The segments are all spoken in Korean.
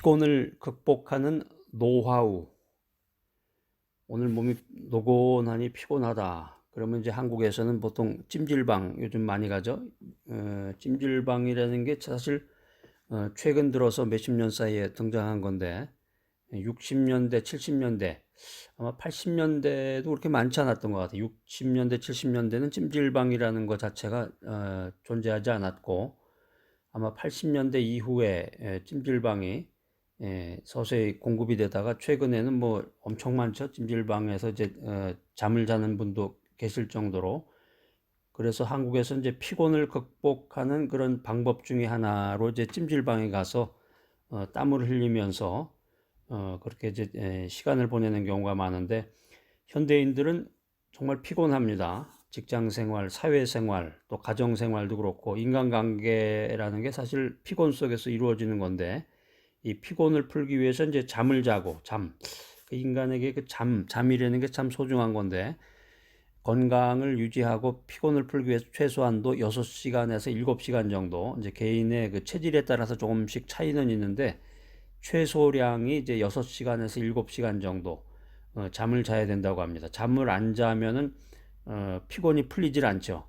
피곤을 극복하는 노하우. 오늘 몸이 노곤하니 피곤하다. 그러면 이제 한국에서는 보통 찜질방 요즘 많이 가죠. 어, 찜질방이라는 게 사실 어, 최근 들어서 몇십 년 사이에 등장한 건데 60년대, 70년대 아마 80년대도 그렇게 많지 않았던 것 같아요. 60년대, 70년대는 찜질방이라는 것 자체가 어, 존재하지 않았고 아마 80년대 이후에 에, 찜질방이 예, 서서히 공급이 되다가 최근에는 뭐 엄청 많죠. 찜질방에서 이제 어, 잠을 자는 분도 계실 정도로 그래서 한국에서 이제 피곤을 극복하는 그런 방법 중에 하나로 이제 찜질방에 가서 어, 땀을 흘리면서 어, 그렇게 이제 에, 시간을 보내는 경우가 많은데 현대인들은 정말 피곤합니다. 직장 생활, 사회 생활, 또 가정 생활도 그렇고 인간관계라는 게 사실 피곤 속에서 이루어지는 건데 이 피곤을 풀기 위해서 이제 잠을 자고 잠. 그 인간에게 그 잠, 잠이라는 게 참 소중한 건데 건강을 유지하고 피곤을 풀기 위해서 최소한도 6시간에서 7시간 정도 이제 개인의 그 체질에 따라서 조금씩 차이는 있는데 최소량이 이제 6시간에서 7시간 정도 어, 잠을 자야 된다고 합니다. 잠을 안 자면은 어, 피곤이 풀리질 않죠.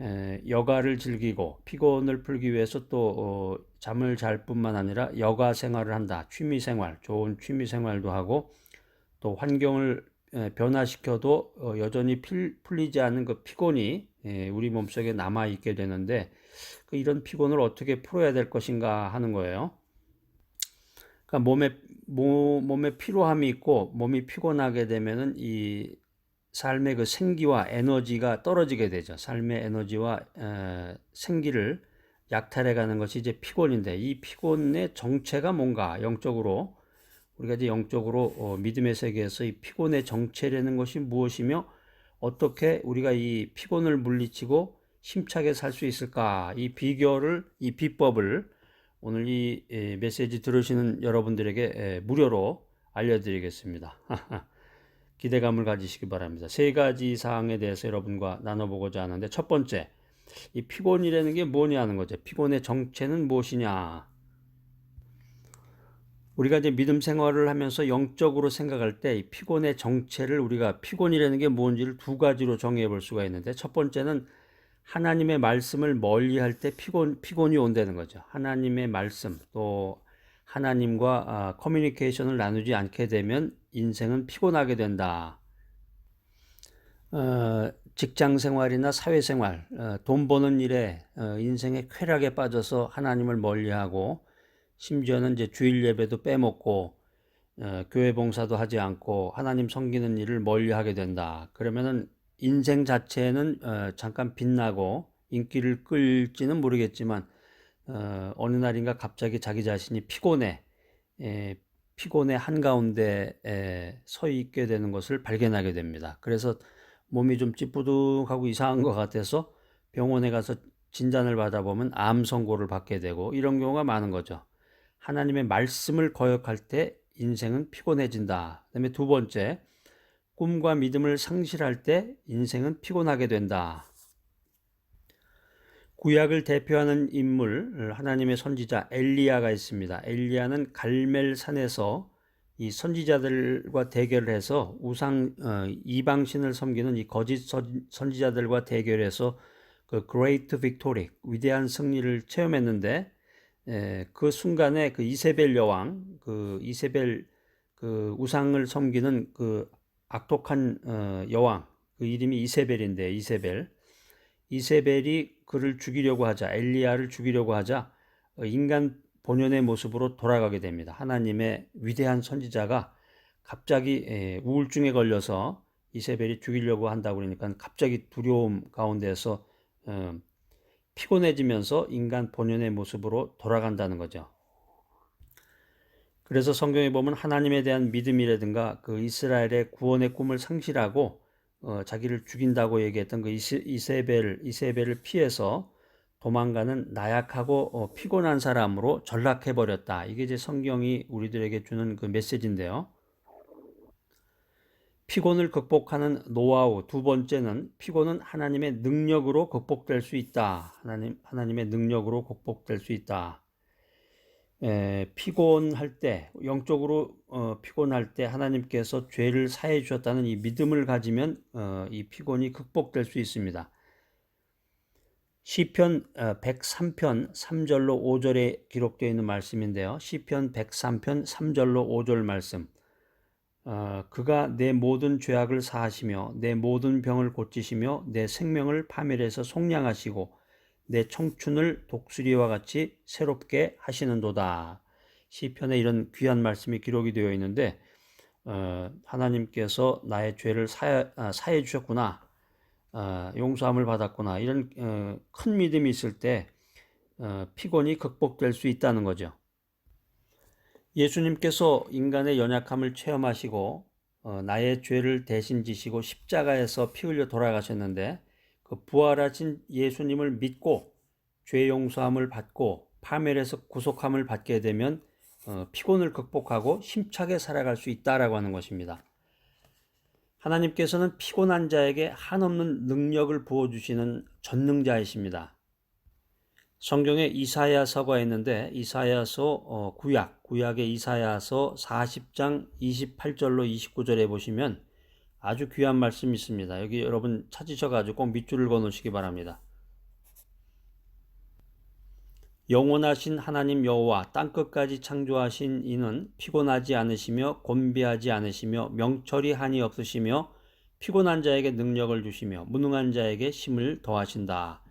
에, 여가를 즐기고 피곤을 풀기 위해서 또 어, 잠을 잘 뿐만 아니라 여가 생활을 한다. 취미 생활, 좋은 취미 생활도 하고 또 환경을 에, 변화시켜도 어, 여전히 필, 풀리지 않는 그 피곤이 에, 우리 몸속에 남아 있게 되는데 그 이런 피곤을 어떻게 풀어야 될 것인가 하는 거예요. 그러니까 몸에 몸, 몸에 피로함이 있고 몸이 피곤하게 되면은 이 삶의 그 생기와 에너지가 떨어지게 되죠. 삶의 에너지와 에, 생기를 약탈해 가는 것이 이제 피곤인데 이 피곤의 정체가 뭔가 영적으로 우리가 이제 영적으로 어, 믿음의 세계에서 이 피곤의 정체라는 것이 무엇이며 어떻게 우리가 이 피곤을 물리치고 힘차게 살 수 있을까 이 비결을 이 비법을 오늘 이 에, 메시지 들으시는 여러분들에게 에, 무료로 알려드리겠습니다. 기대감을 가지시기 바랍니다. 세 가지 사항에 대해서 여러분과 나눠보고자 하는데 첫 번째, 이 피곤이라는 게 뭐냐는 거죠. 피곤의 정체는 무엇이냐. 우리가 이제 믿음 생활을 하면서 영적으로 생각할 때 이 피곤의 정체를 우리가 피곤이라는 게 뭔지를 두 가지로 정의해 볼 수가 있는데 첫 번째는 하나님의 말씀을 멀리 할 때 피곤, 피곤이 온다는 거죠. 하나님의 말씀, 또 하나님과 아, 커뮤니케이션을 나누지 않게 되면 인생은 피곤하게 된다. 어, 직장 생활이나 사회 생활, 어, 돈 버는 일에 어, 인생의 쾌락에 빠져서 하나님을 멀리하고 심지어는 이제 주일 예배도 빼먹고 어, 교회 봉사도 하지 않고 하나님 섬기는 일을 멀리하게 된다. 그러면은 인생 자체는 어, 잠깐 빛나고 인기를 끌지는 모르겠지만 어, 어느 날인가 갑자기 자기 자신이 피곤해, 에, 피곤의 한가운데 에, 서 있게 되는 것을 발견하게 됩니다. 그래서 몸이 좀 찌뿌둥하고 이상한 것 같아서 병원에 가서 진단을 받아보면 암 선고를 받게 되고 이런 경우가 많은 거죠. 하나님의 말씀을 거역할 때 인생은 피곤해진다. 그다음에 두 번째, 꿈과 믿음을 상실할 때 인생은 피곤하게 된다. 구약을 대표하는 인물 하나님의 선지자 엘리야가 있습니다. 엘리야는 갈멜산에서 이 선지자들과 대결을 해서 우상 어, 이방신을 섬기는 이 거짓 선지자들과 대결해서 그 great victory 위대한 승리를 체험했는데 에, 그 순간에 그 이세벨 여왕 그 이세벨 그 우상을 섬기는 그 악독한 어, 여왕 그 이름이 이세벨인데 이세벨. 이세벨이 그를 죽이려고 하자 엘리야를 죽이려고 하자 어, 인간 본연의 모습으로 돌아가게 됩니다. 하나님의 위대한 선지자가 갑자기 우울증에 걸려서 이세벨이 죽이려고 한다고 그러니까 갑자기 두려움 가운데서 어, 피곤해지면서 인간 본연의 모습으로 돌아간다는 거죠. 그래서 성경에 보면 하나님에 대한 믿음이라든가 그 이스라엘의 구원의 꿈을 상실하고 어, 자기를 죽인다고 얘기했던 그 이세벨 이세벨을 피해서 도망가는 나약하고 어, 피곤한 사람으로 전락해 버렸다. 이게 이제 성경이 우리들에게 주는 그 메시지인데요. 피곤을 극복하는 노하우 두 번째는 피곤은 하나님의 능력으로 극복될 수 있다. 하나님 하나님의 능력으로 극복될 수 있다. 에, 피곤할 때, 영적으로 어, 피곤할 때 하나님께서 죄를 사해 주셨다는 이 믿음을 가지면 어, 이 피곤이 극복될 수 있습니다. 시편 103편 3절로 5절에 기록되어 있는 말씀인데요. 시편 103편 3절로 5절 말씀. 어, 그가 내 모든 죄악을 사하시며 내 모든 병을 고치시며 내 생명을 파멸해서 속량하시고 내 청춘을 독수리와 같이 새롭게 하시는도다. 시편에 이런 귀한 말씀이 기록이 되어 있는데 어, 하나님께서 나의 죄를 사해, 아, 사해 주셨구나. 어, 용서함을 받았구나. 이런 어, 큰 믿음이 있을 때 어, 피곤이 극복될 수 있다는 거죠. 예수님께서 인간의 연약함을 체험하시고 어, 나의 죄를 대신 지시고 십자가에서 피 흘려 돌아가셨는데 그 부활하신 예수님을 믿고 죄 용서함을 받고 파멸에서 구속함을 받게 되면 어, 피곤을 극복하고 힘차게 살아갈 수 있다라고 하는 것입니다. 하나님께서는 피곤한 자에게 한없는 능력을 부어주시는 전능자이십니다. 성경에 이사야서가 있는데 이사야서 어, 구약, 구약의 이사야서 40장 28절로 29절에 보시면 아주 귀한 말씀이 있습니다. 여기 여러분 찾으셔가지고 꼭 밑줄을 그어 놓으시기 바랍니다. 영원하신 하나님 여호와 땅끝까지 창조하신 이는 피곤하지 않으시며 곤비하지 않으시며 명철이 한이 없으시며 피곤한 자에게 능력을 주시며 무능한 자에게 힘을 더하신다.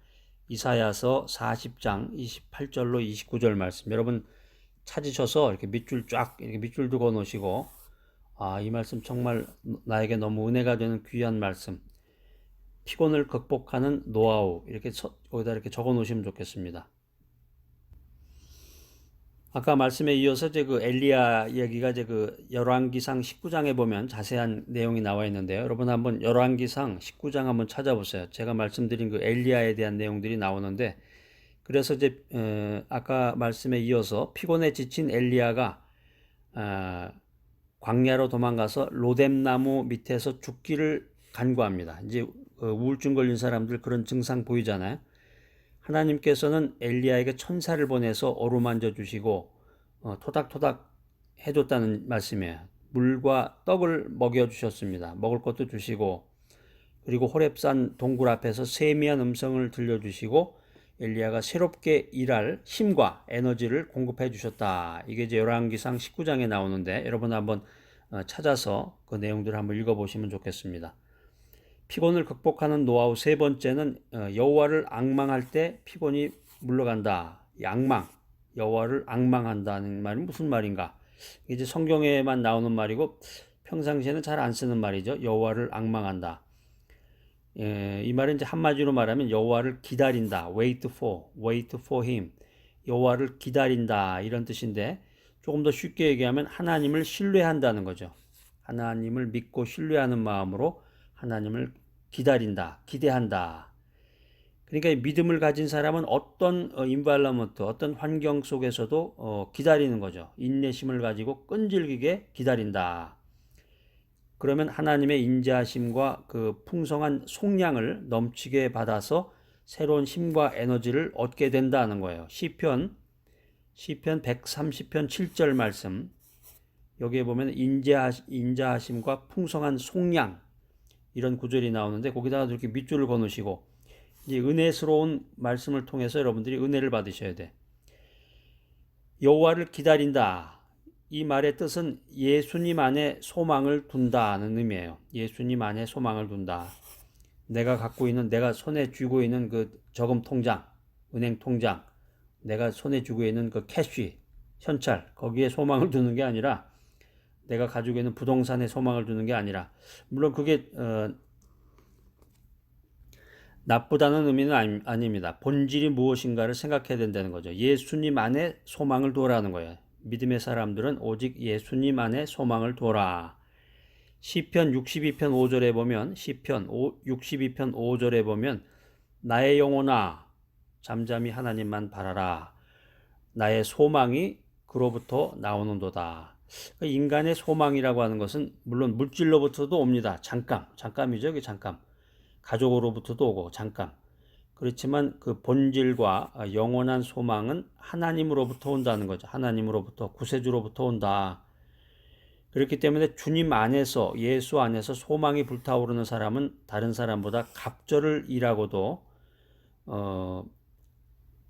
이사야서 40장 28절로 29절 말씀. 여러분 찾으셔서 이렇게 밑줄 쫙 이렇게 밑줄 두고 놓으시고 아, 이 말씀 정말 나에게 너무 은혜가 되는 귀한 말씀. 피곤을 극복하는 노하우 이렇게 거기다 이렇게 적어 놓으시면 좋겠습니다. 아까 말씀에 이어서 이제 그 엘리야 얘기가 이제 그 열왕기상 19장에 보면 자세한 내용이 나와 있는데요. 여러분 한번 열왕기상 19장 한번 찾아보세요. 제가 말씀드린 그 엘리야에 대한 내용들이 나오는데 그래서 이제 어, 아까 말씀에 이어서 피곤에 지친 엘리야가 어, 광야로 도망가서 로뎀나무 밑에서 죽기를 간구합니다. 이제 그 우울증 걸린 사람들 그런 증상 보이잖아요. 하나님께서는 엘리야에게 천사를 보내서 어루만져 주시고 어, 토닥토닥 해줬다는 말씀이에요. 물과 떡을 먹여 주셨습니다. 먹을 것도 주시고 그리고 호렙산 동굴 앞에서 세미한 음성을 들려주시고 엘리야가 새롭게 일할 힘과 에너지를 공급해 주셨다. 이게 이제 열왕기상 19장에 나오는데 여러분 한번 어, 찾아서 그 내용들을 한번 읽어보시면 좋겠습니다. 피곤을 극복하는 노하우 세 번째는 어, 여호와를 악망할 때 피곤이 물러간다. 악망, 여호와를 악망한다는 말은 무슨 말인가? 이제 성경에만 나오는 말이고 평상시에는 잘 안 쓰는 말이죠. 여호와를 악망한다. 예, 이 말은 이제 한마디로 말하면 여호와를 기다린다. wait for, wait for him. 여호와를 기다린다 이런 뜻인데 조금 더 쉽게 얘기하면 하나님을 신뢰한다는 거죠. 하나님을 믿고 신뢰하는 마음으로 하나님을 기다린다, 기대한다. 그러니까 믿음을 가진 사람은 어떤 인발라먼트, 어떤 환경 속에서도 어, 기다리는 거죠. 인내심을 가지고 끈질기게 기다린다. 그러면 하나님의 인자하심과 그 풍성한 속량을 넘치게 받아서 새로운 힘과 에너지를 얻게 된다는 거예요. 시편 시편 130편 7절 말씀 여기에 보면 인자하, 인자하심과 풍성한 속량 이런 구절이 나오는데 거기다가 이렇게 밑줄을 거 놓으시고 이제 은혜스러운 말씀을 통해서 여러분들이 은혜를 받으셔야 돼. 여호와를 기다린다. 이 말의 뜻은 예수님 안에 소망을 둔다는 의미예요. 예수님 안에 소망을 둔다. 내가 갖고 있는 내가 손에 쥐고 있는 그 저금 통장, 은행 통장, 내가 손에 쥐고 있는 그 캐시, 현찰 거기에 소망을 두는 게 아니라 내가 가지고 있는 부동산에 소망을 두는 게 아니라 물론 그게 어, 나쁘다는 의미는 아니, 아닙니다. 본질이 무엇인가를 생각해야 된다는 거죠. 예수님 안에 소망을 두라는 거예요. 믿음의 사람들은 오직 예수님 안에 소망을 두라. 시편 62편 5절에 보면 시편 62편 5절에 보면 나의 영혼아 잠잠히 하나님만 바라라. 나의 소망이 그로부터 나오는도다. 그러니까 인간의 소망이라고 하는 것은 물론 물질로부터도 옵니다. 잠깐, 잠깐이죠. 이게 잠깐. 가족으로부터도 오고 잠깐. 그렇지만 그 본질과 영원한 소망은 하나님으로부터 온다는 거죠. 하나님으로부터 구세주로부터 온다. 그렇기 때문에 주님 안에서 예수 안에서 소망이 불타오르는 사람은 다른 사람보다 갑절을 일하고도 어,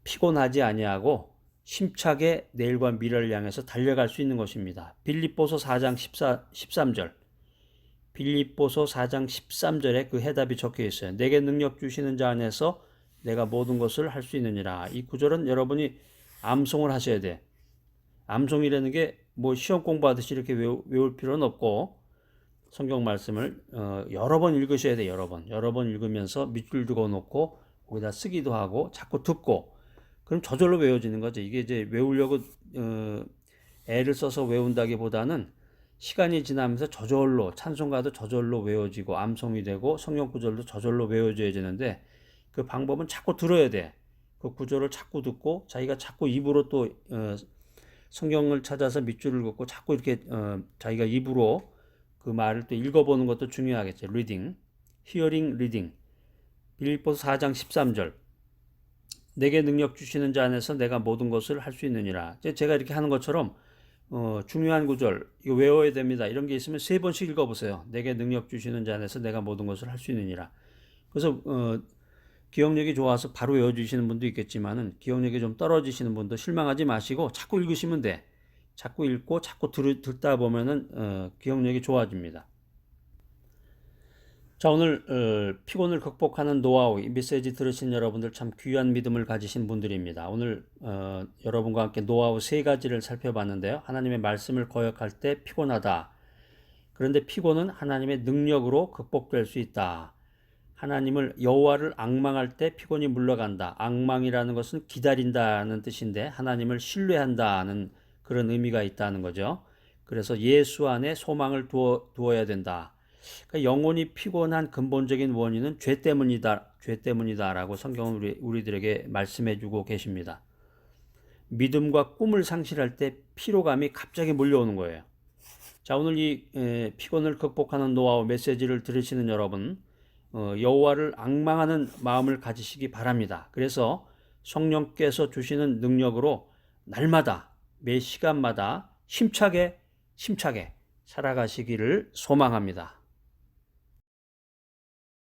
피곤하지 아니하고 힘차게 내일과 미래를 향해서 달려갈 수 있는 것입니다. 빌립보서 4장 14, 13절 빌립보서 4장 13절에 그 해답이 적혀 있어요. 내게 능력 주시는 자 안에서 내가 모든 것을 할 수 있느니라. 이 구절은 여러분이 암송을 하셔야 돼. 암송이라는 게 뭐 시험 공부하듯이 이렇게 외울 필요는 없고 성경 말씀을 어, 여러 번 읽으셔야 돼. 여러 번. 여러 번 읽으면서 밑줄 두고 놓고 거기다 쓰기도 하고 자꾸 듣고 그럼 저절로 외워지는 거죠. 이게 이제 외우려고 어, 애를 써서 외운다기보다는 시간이 지나면서 저절로 찬송가도 저절로 외워지고 암송이 되고 성경 구절도 저절로 외워져야 되는데 그 방법은 자꾸 들어야 돼. 그 구절을 자꾸 듣고 자기가 자꾸 입으로 또 어, 성경을 찾아서 밑줄을 긋고 자꾸 이렇게 어, 자기가 입으로 그 말을 또 읽어보는 것도 중요하겠죠. 리딩, 히어링, 리딩. 빌립보서 4장 13절. 내게 능력 주시는 자 안에서 내가 모든 것을 할 수 있느니라. 제가 이렇게 하는 것처럼 어, 중요한 구절 이거 외워야 됩니다. 이런 게 있으면 세 번씩 읽어보세요. 내게 능력 주시는 자 안에서 내가 모든 것을 할 수 있느니라. 그래서 어, 기억력이 좋아서 바로 외워주시는 분도 있겠지만은 기억력이 좀 떨어지시는 분도 실망하지 마시고 자꾸 읽으시면 돼. 자꾸 읽고 자꾸 들, 듣다 보면은 어, 기억력이 좋아집니다. 자 오늘 어, 피곤을 극복하는 노하우 이 메시지 들으신 여러분들 참 귀한 믿음을 가지신 분들입니다. 오늘 어, 여러분과 함께 노하우 세 가지를 살펴봤는데요. 하나님의 말씀을 거역할 때 피곤하다. 그런데 피곤은 하나님의 능력으로 극복될 수 있다. 하나님을 여호와를 악망할 때 피곤이 물러간다. 악망이라는 것은 기다린다는 뜻인데 하나님을 신뢰한다는 그런 의미가 있다는 거죠. 그래서 예수 안에 소망을 두어, 두어야 된다. 그러니까 영혼이 피곤한 근본적인 원인은 죄 때문이다. 죄 때문이다라고 성경은 우리, 우리들에게 말씀해 주고 계십니다. 믿음과 꿈을 상실할 때 피로감이 갑자기 몰려오는 거예요. 자, 오늘 이 에, 피곤을 극복하는 노하우 메시지를 들으시는 여러분, 어, 여호와를 악망하는 마음을 가지시기 바랍니다. 그래서 성령께서 주시는 능력으로 날마다 매 시간마다 힘차게 힘차게 살아가시기를 소망합니다.